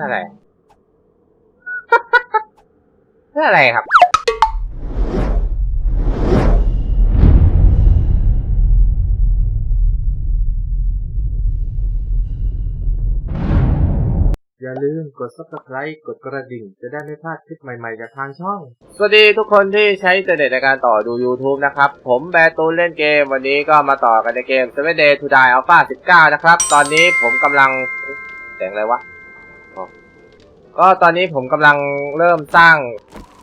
พื่ออะไรเพื่ออะไรครับ อย่าลืมกด subscribe กดกระดิ่ง จะได้ไม่พลาดคลิปใหม่ๆจากทางช่อง สวัสดีทุกคนที่ใช้อินเทอร์เน็ตในการต่อดู YouTube นะครับ ผมแบร์ตูนเล่นเกม วันนี้ก็มาต่อกันในเกม 7 Day to Die Alpha 19 นะครับ ตอนนี้ผมกำลังแสงอะไรวะอ๋อ ก็ตอนนี้ผมกำลังเริ่มสร้าง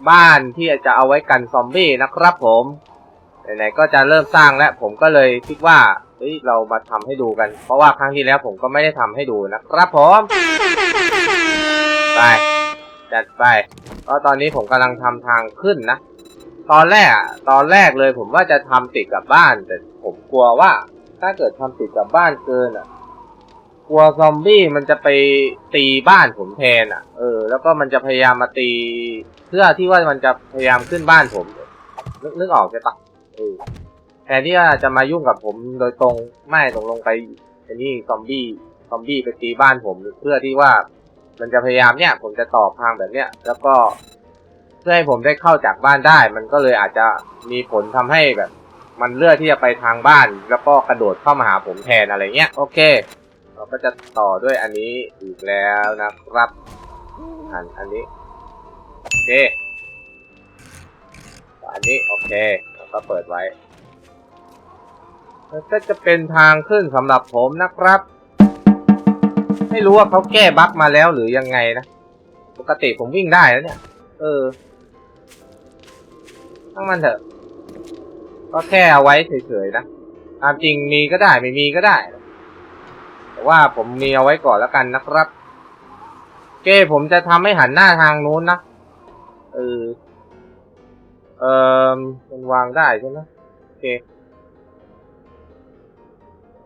บ้านที่จะเอาไว้กันซอมบี้นะครับผมไหนๆก็จะเริ่มสร้างแล้วผมก็เลยคิดว่าเฮ้ยเรามาทำให้ดูกัน เพราะว่าครั้งที่แล้วผมก็ไม่ได้ทำให้ดูนะครับผมไปจัดไปก็ตอนนี้ผมกำลังทำทางขึ้นนะตอนแรกตอนแรกเลยผมว่าจะทำติดกับบ้าน แต่ผมกลัวว่าถ้าเกิดทำติดกับบ้านเกินอะ กลัวซอมบี้มันจะไปตีบ้านผมแทนอะ เออ แล้วก็มันจะพยายามมาตี เพื่อที่ว่ามันจะพยายามขึ้นบ้านผม นึกนึกออกใช่ปะเออแทนที่ว่าจะมายุ่งกับผมโดยตรงไม่ตรงลงไปอันนี้ซอมบี้ซอมบี้ไปตีบ้านผมเพื่อที่ว่ามันจะพยายามเนี่ย ผมจะต่อทางแบบเนี้ยแล้วก็เพื่อให้ผมได้เข้าจากบ้านได้ มันก็เลยอาจจะมีผลทำให้แบบ มันเลือกที่จะไปทางบ้าน แล้วก็กระโดดเข้ามาหาผมแทนอะไรเงี้ยโอเค เราก็จะต่อด้วยอันนี้อีกแล้วนะครับอันอันนี้โอเคอันนี้โอเคแล้วก็เปิดไว้ก็จะเป็นทางขึ้นสำหรับผมนะครับ ไม่รู้ว่าเขาแก้บั๊กมาแล้วหรือยังไงนะ ปกติผมวิ่งได้แล้วเนี่ย เออทั้งมันเถอะ ก็แค่เอาไว้เฉยๆนะตามจริงมีก็ได้ไม่มีก็ได้ แต่ว่าผมมีเอาไว้ก่อนแล้วกันนะครับโอเคผมจะทำให้หันหน้าทางนู้นนะเออเออมันวางได้ใช่ไหมโอเค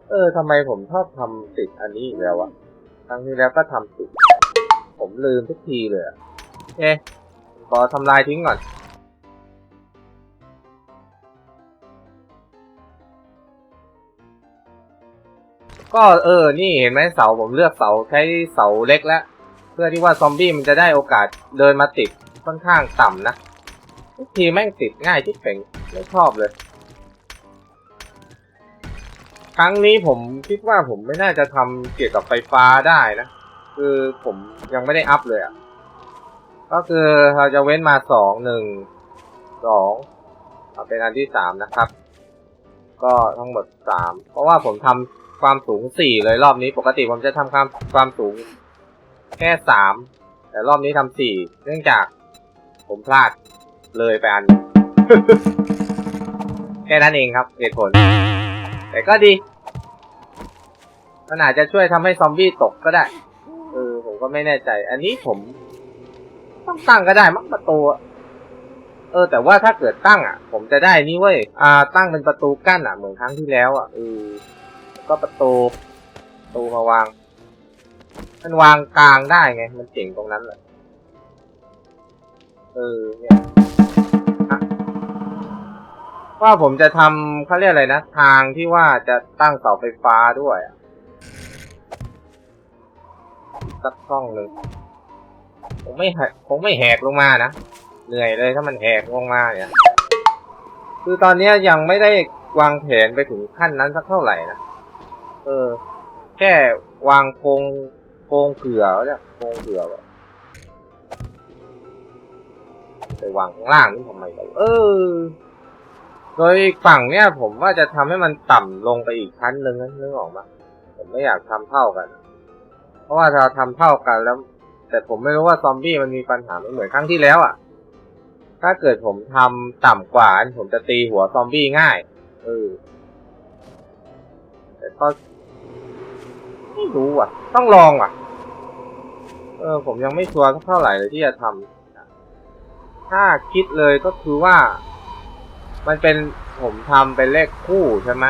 เออทำไมผมชอบทำติดอันนี้อีกแล้วอะครั้งที่แล้วก็ทำติด ผมลืมทุกทีเลยอะโอเคขอทำลายทิ้งก่อน ก็เออ นี่เห็นไหมเสาผมเลือกเสาใช้เสาเล็กแล้ว เพื่อที่ว่าซอมบี้มันจะได้โอกาสเดินมาติดค่อนข้างต่ำนะทุกทีแม่งติดง่ายที่เป่งไม่ชอบเลย ครั้งนี้ผมคิดว่าผมไม่น่าจะทำเกี่ยวกับไฟฟ้าได้นะ คือผมยังไม่ได้อัพเลยอะ่ะ ก็คือเราจะเว้นมาสองหนึ่งสองเอาเป็นอันที่สามนะครับ ก็ทั้งหมดสามเพราะว่าผมทำ ความสูงสี่เลยรอบนี้ปกติผมจะทำความความสูงแค่สามแต่รอบนี้ทำสี่เนื่องจากผมพลาดเลยไปอัน แค่นั้นเองครับเหตุผล แต่ก็ดี มันอาจจะช่วยทำให้ซอมบี้ตกก็ได้ เออ ผมก็ไม่แน่ใจ อันนี้ผม ต้องตั้งก็ได้มั้งประตูเออ แต่ว่าถ้าเกิดตั้งอะ ผมจะได้นี่เว้ย อ่า ตั้งเป็นประตูกั้นอะ เหมือนครั้งที่แล้วอะเออ ก็ประตูประตูมาวาง มันวางกลางได้ไง มันเจ๋งตรงนั้นแหละ เออเนี่ยว่าผมจะทำเขาเรียกอะไรนะ ทางที่ว่าจะตั้งเสาไฟฟ้าด้วยสักช่องหนึ่งคงไม่แหกคงไม่แหกลงมานะ เหนื่อยเลยถ้ามันแหกลงมาเนี่ย คือตอนนี้ยังไม่ได้วางแผนไปถึงขั้นนั้นสักเท่าไหร่นะ เออ แค่วางโครงโครงเผื่อเนี่ยโครงเผื่อไว้ไปวางข้างล่างนี่ทำไมเออ โดยอีกฝั่งเนี่ย ผมว่าจะทำให้มันต่ำลงไปอีกชั้นหนึ่งนึกออกปะผมไม่อยากทำเท่ากัน เพราะว่าถ้าทำเท่ากันแล้ว แต่ผมไม่รู้ว่าซอมบี้มันมีปัญหาไม่เหมือนครั้งที่แล้วอะ ถ้าเกิดผมทำต่ำกว่าผมจะตีหัวซอมบี้ง่าย เออ แต่ก็ ไม่รู้อะ ต้องลองอะ เออ ผมยังไม่ชัวร์เท่าไหร่เลยที่จะทำถ้าคิดเลยก็คือว่า มันเป็นผมทำเป็นเลขคู่ใช่ไหม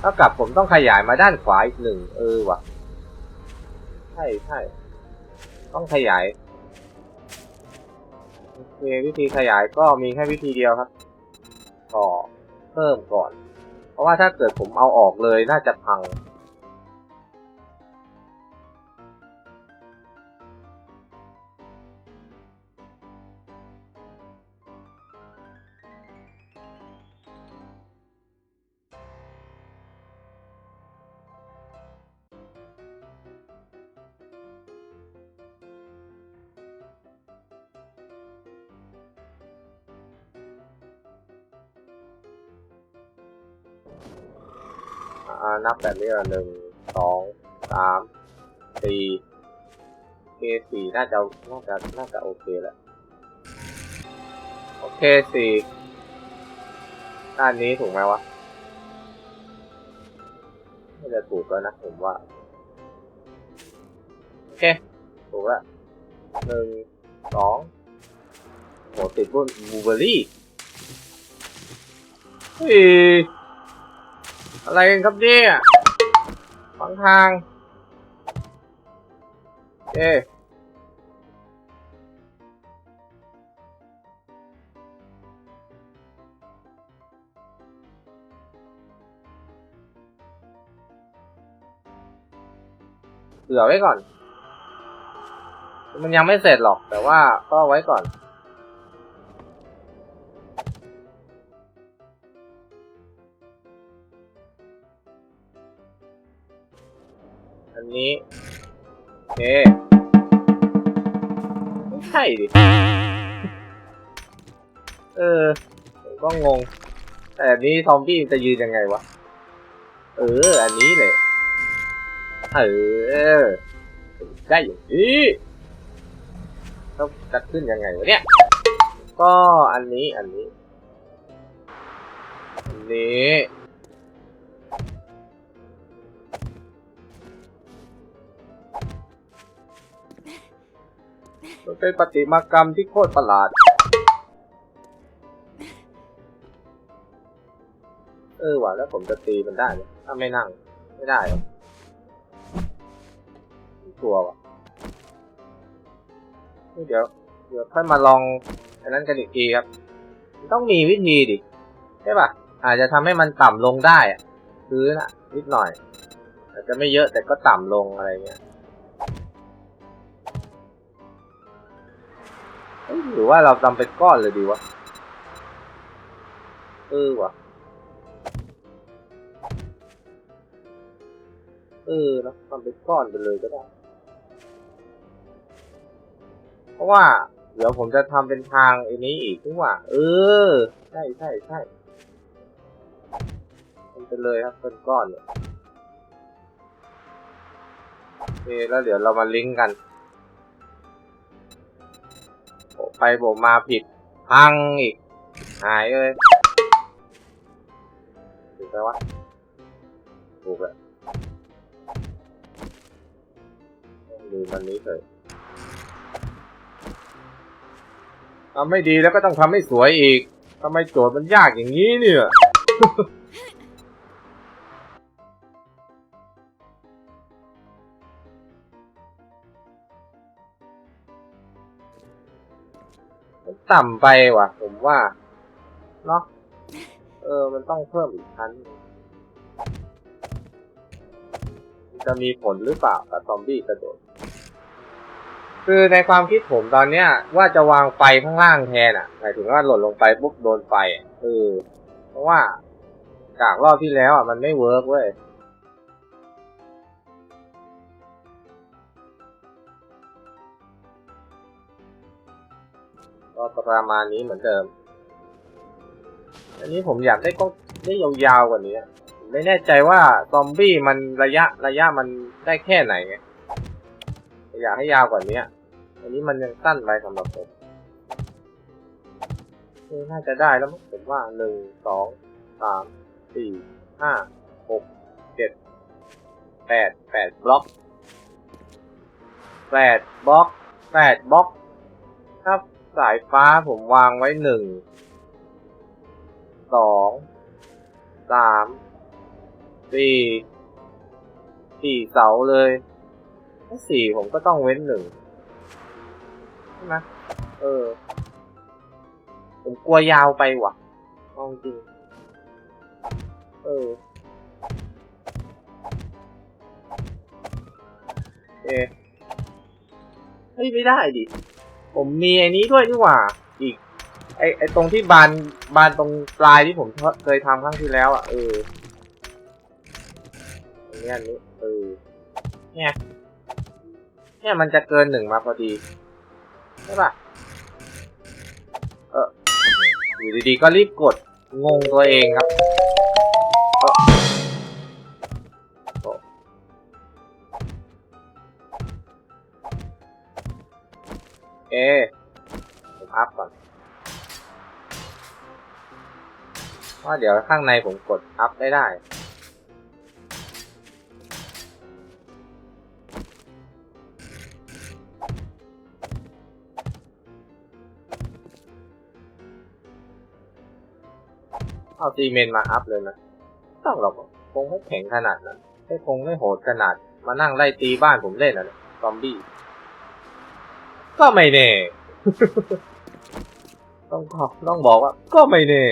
เท่ากับผมต้องขยายมาด้านขวาอีกหนึ่งเออว่ะ ใช่ใช่ต้องขยายโอเควิธีขยายก็มีแค่วิธีเดียวครับต่อเพิ่มก่อน เพราะว่าถ้าเกิดผมเอาออกเลยน่าจะพัง นับแบบนี้ละหนึ่งสองสามสี่โอเคสี่น่าจะน่าจะน่าจะโอเคแล้วโอเคสี่ด้านนี้ถูกไหมวะน่าจะถูกแล้วนะผมว่าโอเคถูกแล้วหนึ่งสองโหติดบนบูเบอรี่เฮ้ อะไรกันครับเนี่ยฝังทาง เอ๊เผื่อไว้ก่อน มันยังไม่เสร็จหรอก แต่ว่าก็ไว้ก่อน อันนี้โอเคไม่ใช่ดิ เออผมก็งง แต่อันนี้ซอมบี้จะยืนยังไงวะ เออ อันนี้เลยเออ ได้อย่างนี้ต้องจะขึ้นยังไงวะเนี่ย ก็อันนี้ อันนี้ อันนี้ เป็นปฏิมากรรมที่โคตรประหลาด เออว่ะแล้วผมจะตีมันได้ไหมถ้าไม่นั่ง ไม่ได้หรอกกลัวว่ะนี่เดี๋ยวเดี๋ยวค่อยมาลองอันนั้นกันอีกทีครับมันต้องมีวิธีดิ ใช่ป่ะ อาจจะทำให้มันต่ำลงได้อะพื้นอะนิดหน่อย อาจจะไม่เยอะแต่ก็ต่ำลงอะไรเงี้ย หรือว่าเราทำเป็นก้อนเลยดีวะ เออวะเออเนะทำเป็นก้อนไปเลยก็ได้ เพราะว่า เดี๋ยวผมจะทำเป็นทางอันนี้อีกนี่ว่า เออ ใช่ใช่ใช่ทำไปเลยครับเป็นก้อนเนี่ยโอเคแล้วเดี๋ยวเรามาลิงก์กัน ไปโบกมาผิด พังอีก หายเลยถูกไหมวะถูกแล้วดูมันนี้เลยทำไม่ดีแล้วก็ต้องทำให้สวยอีกทำไมโจทย์มันยากอย่างนี้เนี่ย ต่ำไปว่ะ ผมว่าเนาะเออ มันต้องเพิ่มอีกชั้นจะมีผลหรือเปล่ากับซอมบี้กระโดด คือในความคิดผมตอนเนี้ย ว่าจะวางไฟข้างล่างแทนอะหมายถึงว่าหล่นลงไปปุ๊บโดนไฟเออเพราะว่าจากรอบที่แล้วอะมันไม่เวิร์กเว้ย ก็ประมาณนี้เหมือนเดิม อันนี้ผมอยากได้ก็ได้ยาวๆกว่านี้ไม่แน่ใจว่าซอมบี้มันระยะระยะมันได้แค่ไหนไงอยากให้ยาวกว่านี้อันนี้มันยังสั้นไปสำหรับผมน่าจะได้แล้วผมว่าหนึ่งสองสามสี่ห้าหกเจ็ดแปดแปดบล็อกแปดบล็อกแปดบล็อกถ้า สายฟ้าผมวางไว้หนึ่ง สอง สาม สี่ สี่เสาเลยถ้าสี่ผมก็ต้องเว้นหนึ่งใช่ไหมเออ ผมกลัวยาวไปว่ะเอาจริง เออเอะเฮ้ยไม่ได้ดิ ผมมีไอ้นี้ด้วยนี่หว่า อีก ไอไอตรงที่บานบานตรงปลายที่ผมเคยทำครั้งที่แล้วอะเอออันนี้อันนี้เออเนี่ยเนี่ยมันจะเกินหนึ่งมาพอดีใช่ป่ะเอออยู่ดีๆก็รีบกดงงตัวเองครับ เดี๋ยวข้างในผมกดอัพไม่ได้ เอาซีเมนต์มาอัพเลยนะต้องหรอกคงไม่แข็งขนาดนั้นไม่คงไม่โหดขนาด มานั่งไล่ตีบ้านผมเล่นอะซอมบี้ ก็ไม่แน่ ต้องขอต้องบอกว่า ก็ไม่แน่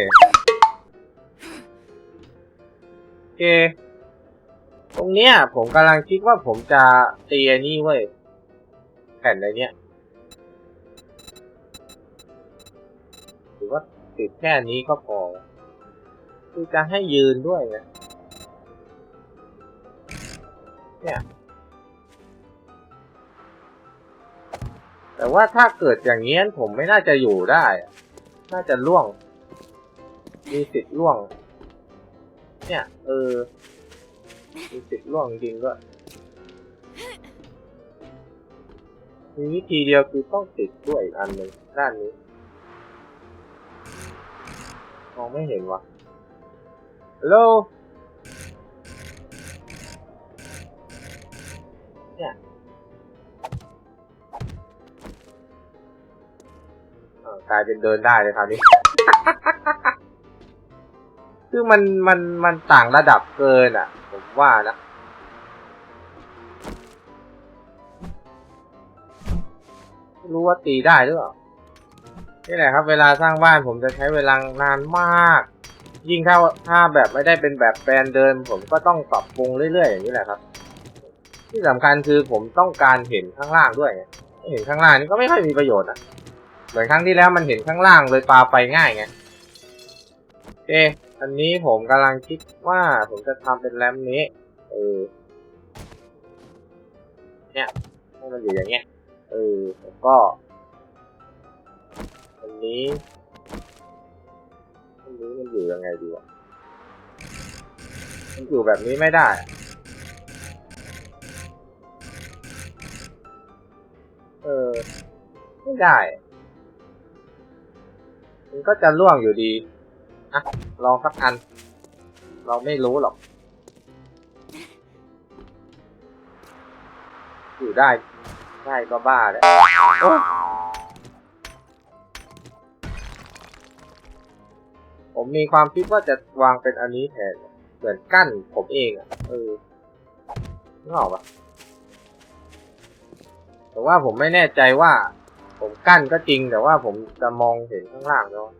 เค ตรงเนี้ย ผมกำลังคิดว่าผมจะตีอันนี้เว้ย แผ่นอะไรเนี้ยหรือว่าติดแค่นี้ก็พอ คือจะให้ยืนด้วยนะเนี่ยแต่ว่าถ้าเกิดอย่างเงี้ยผมไม่น่าจะอยู่ได้ น่าจะล่วง มีสิทธิ์ล่วง เนี่ย เออมีสิทธิ์ล่วงจริงๆด้วยมีวิธีเดียวคือต้องติดด้วยอีกอันหนึ่งด้านนี้มองไม่เห็นวะฮัลโหลเนี่ยเอ่อกลายเป็นเดินได้เลยคราวนี้ คือมันมันมันต่างระดับเกินอะ ผมว่านะรู้ว่าตีได้หรือเปล่านี่แหละครับ เวลาสร้างบ้านผมจะใช้เวลานานมาก ยิ่งถ้าถ้าแบบไม่ได้เป็นแบบแปลนเดิม ผมก็ต้องปรับปรุงเรื่อยๆอย่างนี้แหละครับ ที่สำคัญคือผมต้องการเห็นข้างล่างด้วยเห็นข้างล่างนี่ก็ไม่ค่อยมีประโยชน์อะเหมือนครั้งที่แล้วมันเห็นข้างล่างเลยปลาไปง่ายไงโอเค อันนี้ผมกำลังคิดว่าผมจะทำเป็นแรมนี้ เออ เนี่ยให้มันอยู่อย่างเงี้ย เออ แล้วก็ อันนี้ อันนี้มันอยู่ยังไงดีวะ มันอยู่แบบนี้ไม่ได้ เออ ไม่ได้ มันก็จะล่วงอยู่ดีอะ ลองสักอัน เราไม่รู้หรอก อยู่ได้ ได้ก็บ้าแล้วผมมีความคิดว่าจะวางเป็นอันนี้แทน เหมือนกั้นผมเองอะ เออนึกออกปะแต่ว่าผมไม่แน่ใจว่า ผมกั้นก็จริงแต่ว่าผมจะมองเห็นข้างล่างแล้วมัน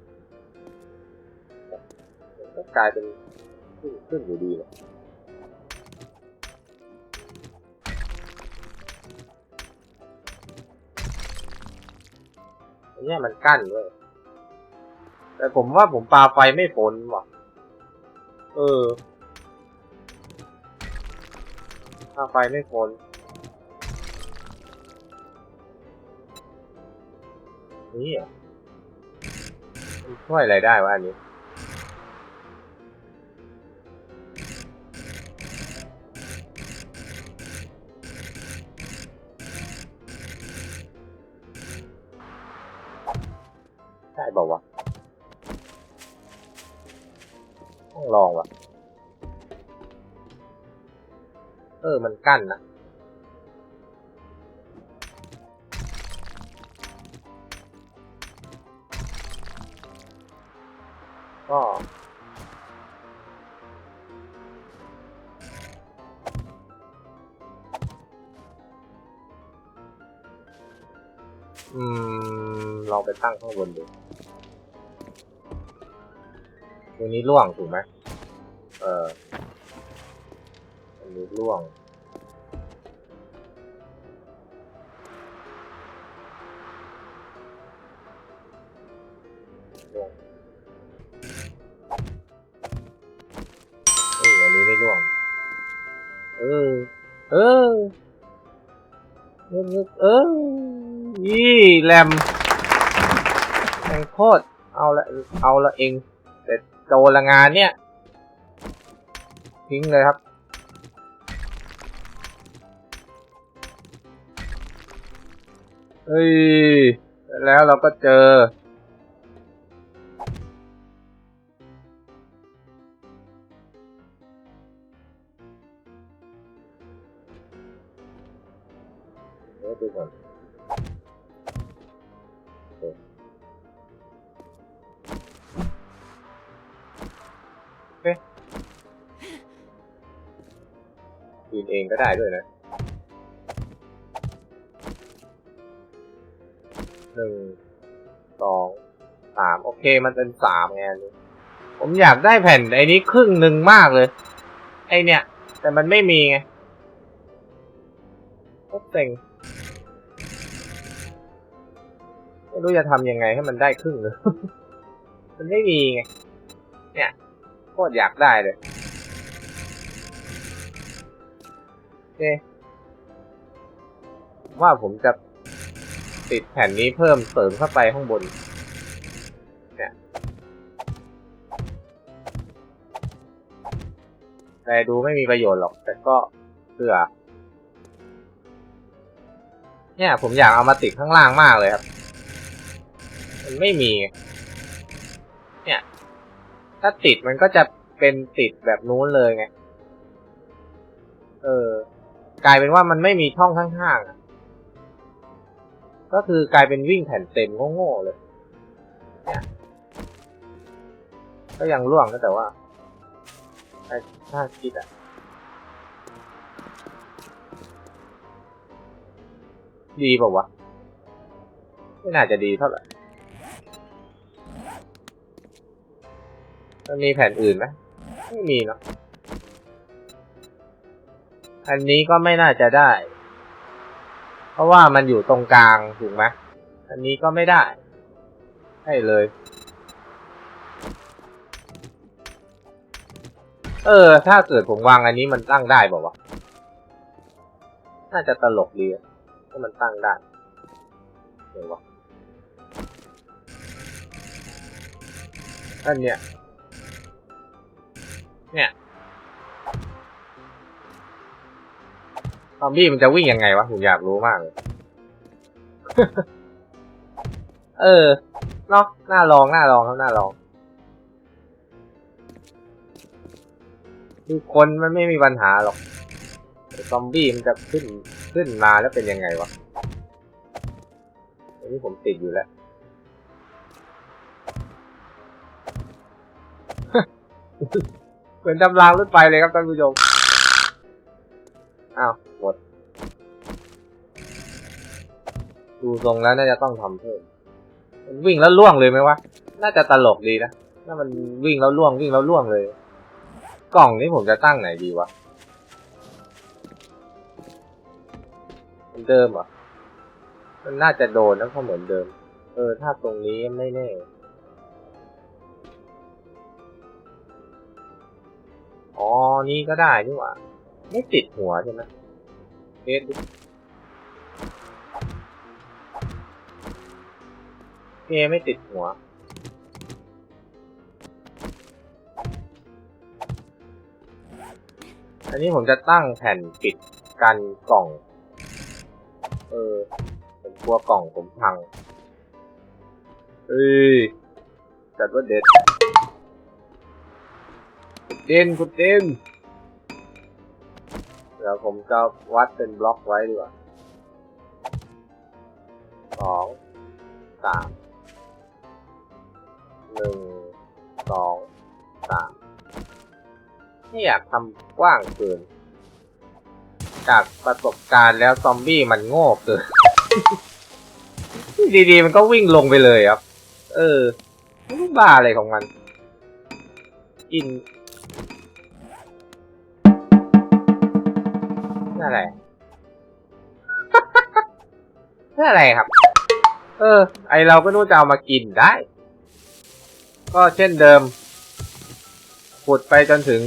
ก็กลายเป็นขึ้นขึ้นอยู่ดีเลยอันเนี้ยมันกั้นเลยแต่ผมว่าผมปาไฟไม่พ้นว่ะ เออปาไฟไม่พ้นนี่มันช่วยอะไรได้วะอันนี้ ได้บอกว่าวะต้องลองว่ะ เออ มันกั้นนะก็อืมลองไปตั้งข้างบนดู ตรงนี้ร่วงถูกไหมเออตรงนี้ร่วง ร่วงเอออันนี้ไม่ร่วง เออ เออนึกเออยี่แรมแม่งโคตรเอาละ เอาละเอง โจรละงานเนี่ย ทิ้งเลยครับ เฮ้ย แล้วเราก็เจอ ยืนเองก็ได้ด้วยนะหนึ่งสองสามโอเคมันเป็นสามไงผมอยากได้แผ่นไอ้นี้ครึ่งหนึ่งมากเลย ไอเนี่ย แต่มันไม่มีไงก็เต็งไม่รู้จะทำยังไงให้มันได้ครึ่งเลยมันไม่มีไงเนี่ยโคตรอยากได้เลย เค ว่าผมจะติดแผ่นนี้เพิ่มเสริมเข้าไปข้างบน เนี่ยแต่ดูไม่มีประโยชน์หรอก แต่ก็เพื่อ เนี่ยผมอยากเอามาติดข้างล่างมากเลยครับ มันไม่มี เนี่ย ถ้าติดมันก็จะเป็นติดแบบนู้นเลยไง เออ กลายเป็นว่ามันไม่มีช่องข้างๆอะก็คือกลายเป็นวิ่งแผ่นเต็มโง่ๆเลย ก็ยังร่วงนะแต่ว่าถ้าคิดอะดีป่าวะ ไม่น่าจะดีเท่าไหร่มันมีแผ่นอื่นไหมไม่มีเนาะ อันนี้ก็ไม่น่าจะได้ เพราะว่ามันอยู่ตรงกลางถูกไหมอันนี้ก็ไม่ได้ใช่เลย เออ ถ้าเกิดผมวางอันนี้มันตั้งได้บอกว่าวะน่าจะตลกดีอะถ้ามันตั้งได้เดี๋ยววะอันเนี้ยเนี่ย ซอมบี้มันจะวิ่งยังไงวะผมอยากรู้มากเลยเออเนาะน่าลองน่าลองครับน่าลองคือคนมันไม่มีปัญหาหรอกซอมบี้มันจะขึ้นขึ้นมาแล้วเป็นยังไงวะอันนี้ผมติดอยู่แล้วเหมือนตำรางรถไฟเลยครับท่านผู้ชม อ้าวหมด ดูทรงแล้วน่าจะต้องทำเพิ่ม มันวิ่งแล้วล่วงเลยไหมวะ น่าจะตลกดีนะถ้ามันวิ่งแล้วล่วงวิ่งแล้วล่วงเลย กล่องนี้ผมจะตั้งไหนดีวะเหมือนเดิมเหรอมันน่าจะโดนนะเพราะเหมือนเดิม เออ ถ้าตรงนี้ไม่แน่อ๋อ นี่ก็ได้นี่หว่า ไม่ติดหัวใช่ไหมเทสดูเอไม่ติดหัว อันนี้ผมจะตั้งแผ่นปิดกันกล่อง เออ ผมกลัวกล่องผมพัง เอ้ยจัดว่าเด็ดเด่นคุณเด่น ดี๋ยวผมจะวัดเป็นบล็อกไว้ดีกว่าสองสามหนึ่งสองสามไม่อยากทำกว้างเกิน จากประสบการณ์แล้วซอมบี้มันโง่เกิน ดีๆ มันก็วิ่งลงไปเลยครับ เออบ้าอะไรของมัน กิน นั่นอะไร นั่นอะไรครับ เออ ไอเราก็นู่นจะเอามากินได้ ก็เช่นเดิมขุดไปจนถึง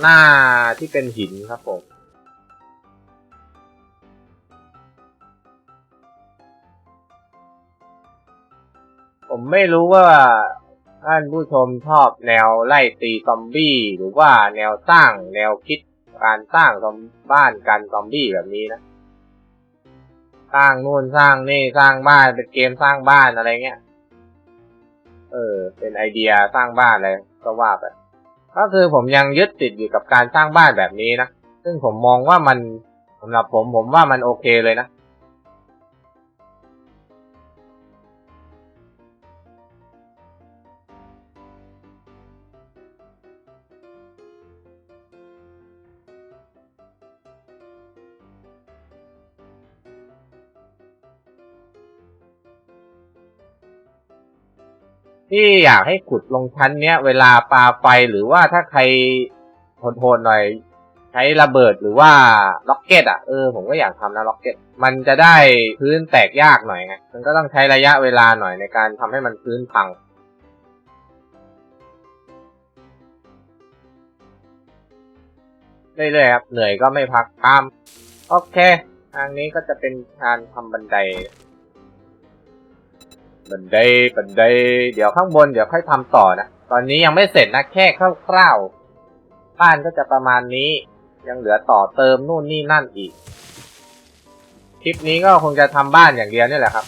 หน้าที่เป็นหินครับผมผมไม่รู้ว่าท่านผู้ชมชอบแนวไล่ตีซอมบี้ หรือว่าแนวสร้างแนวคิด การสร้างซอมบ้านกันซอมบี้แบบนี้นะ สร้างนู่นสร้างนี่สร้างบ้านเป็นเกมสร้างบ้านอะไรเงี้ย เออ เป็นไอเดียสร้างบ้านอะไรก็ว่าไปก็คือผมยังยึดติดอยู่กับการสร้างบ้านแบบนี้นะ ซึ่งผมมองว่ามันสำหรับผมผมว่ามันโอเคเลยนะ ที่อยากให้ขุดลงชั้นเนี้ยเวลาปาไฟหรือว่าถ้าใครโทนๆหน่อย ใช้ระเบิดหรือว่าล็อกเก็ตอะเออผมก็อยากทำนะล็อกเก็ตมันจะได้พื้นแตกยากหน่อยไงมันก็ต้องใช้ระยะเวลาหน่อยในการทำให้มันพื้นพังเรื่อยๆครับเหนื่อยก็ไม่พักตาม โอเค ทางนี้ก็จะเป็นการทำบันได บันไดบันไดเดี๋ยวข้างบนเดี๋ยวค่อยทำต่อนะ ตอนนี้ยังไม่เสร็จนะแค่คร่าวๆบ้านก็จะประมาณนี้ยังเหลือต่อเติมนู่นนี่นั่นอีก คลิปนี้ก็คงจะทำบ้านอย่างเดียวนี่แหละครับ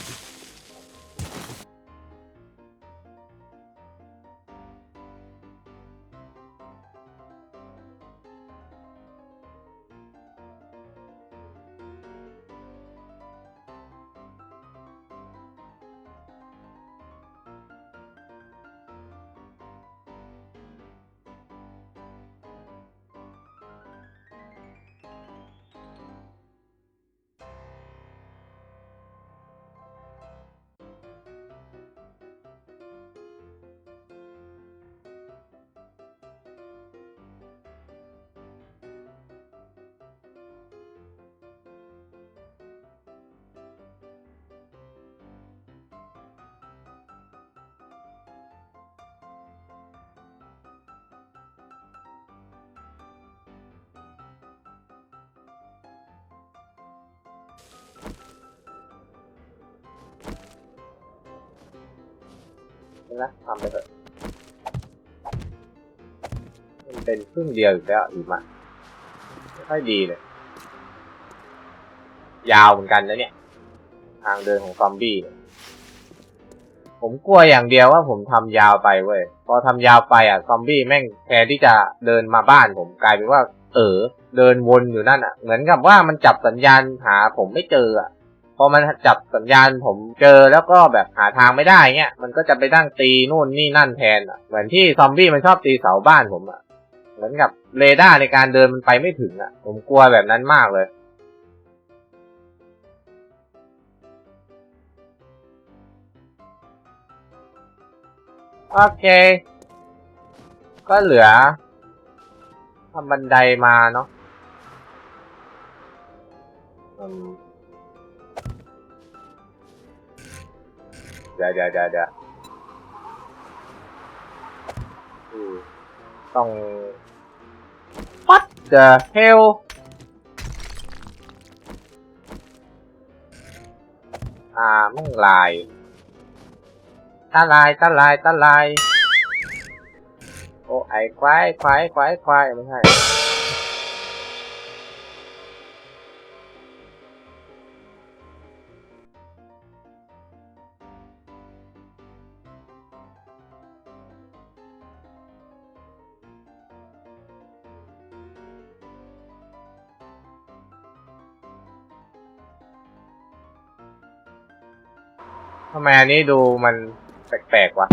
นะทำไปเถอะมันเป็นครึ่งเดียวอีกแล้วอีกมาไม่ค่อยดีเลย ยาวเหมือนกันนะเนี่ย ทางเดินของซอมบี้ผมกลัวอย่างเดียวว่าผมทำยาวไปเว้ย พอทำยาวไปอะซอมบี้แม่งแทนที่จะเดินมาบ้านผมกลายเป็นว่า เออเดินวนอยู่นั่นอะ เหมือนกับว่ามันจับสัญญาณหาผมไม่เจออะ พอมันจับสัญญาณผมเจอแล้วก็แบบหาทางไม่ได้เงี้ย มันก็จะไปนั่งตีนู่นนี่นั่นแทนอะ เหมือนที่ซอมบี้มันชอบตีเสาบ้านผมอะ เหมือนกับเรดาร์ในการเดินมันไปไม่ถึงอะ ผมกลัวแบบนั้นมากเลยโอเค ก็เหลือทำบันไดมาเนาะ อืมเดี๋ยวเดี๋ยวเดี๋ยวเดี๋ยวอืมต้อง What the hell อ่ามั่งลายตาลายตาลายำไมอันนี้ดูมันแปลกๆวะ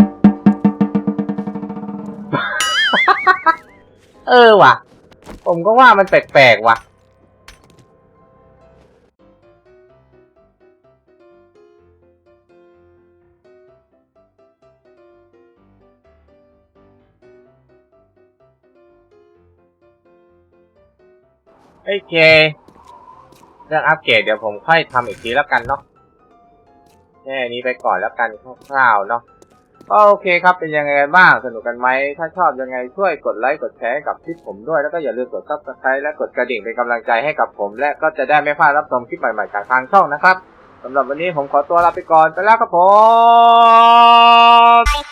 เออว่ะ ผมก็ว่ามันแปลกๆว่ะโอเค เรื่องอัปเกรดเดี๋ยวผมค่อยทำอีกทีแล้วกันเนาะแค่นี้ไปก่อนแล้วกันคร่าวๆเนาะก็โอเคครับเป็นยังไงกันบ้างสนุกกันไหมถ้าชอบยังไงช่วยกดไลค์กดแชร์กับคลิปผมด้วยแล้วก็อย่าลืมกดซับสไครต์และกดกระดิ่งเป็นกำลังใจให้กับผม และก็จะได้ไม่พลาดรับชมคลิปใหม่ๆจากทางช่องนะครับสำหรับวันนี้ผมขอตัวลาไปก่อนไปแล้วครับผม